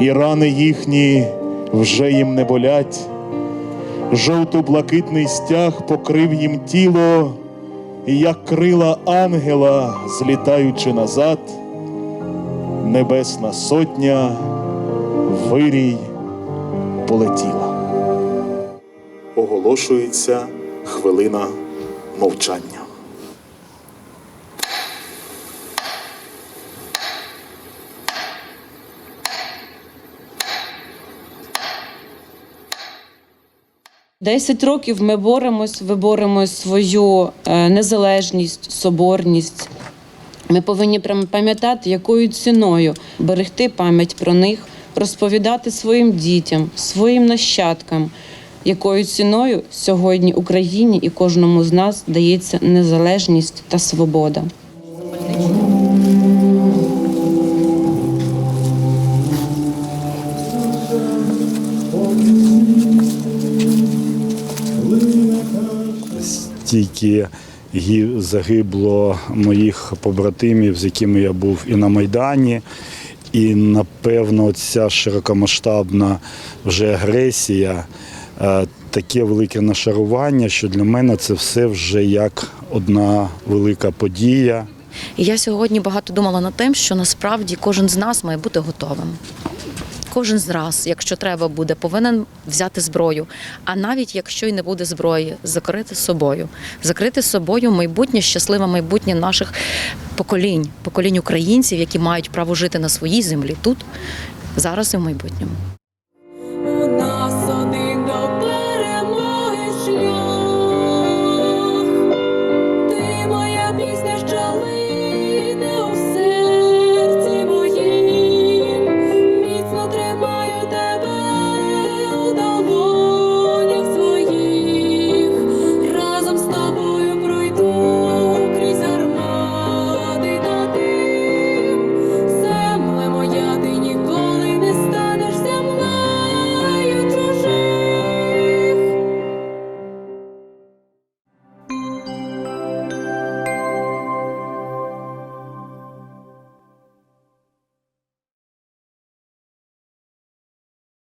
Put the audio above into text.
і рани їхні вже їм не болять. Жовто-блакитний стяг покрив їм тіло, як крила ангела, злітаючи назад, небесна сотня вирій полетіла. Оголошується хвилина мовчання. Десять років ми боремось, виборемо свою е, незалежність, соборність. Ми повинні пам'ятати, якою ціною берегти пам'ять про них, розповідати своїм дітям, своїм нащадкам, якою ціною сьогодні Україні і кожному з нас дається незалежність та свобода. Стільки загибло моїх побратимів, з якими я був і на Майдані. І напевно, ця широкомасштабна вже агресія, е, таке велике нашарування, що для мене це все вже як одна велика подія. Я сьогодні багато думала над тим, що насправді кожен з нас має бути готовим. Кожен з нас, якщо треба буде, повинен взяти зброю. А навіть якщо й не буде зброї, закрити собою, закрити собою майбутнє, щасливе майбутнє наших поколінь, поколінь українців, які мають право жити на своїй землі тут, зараз і в майбутньому.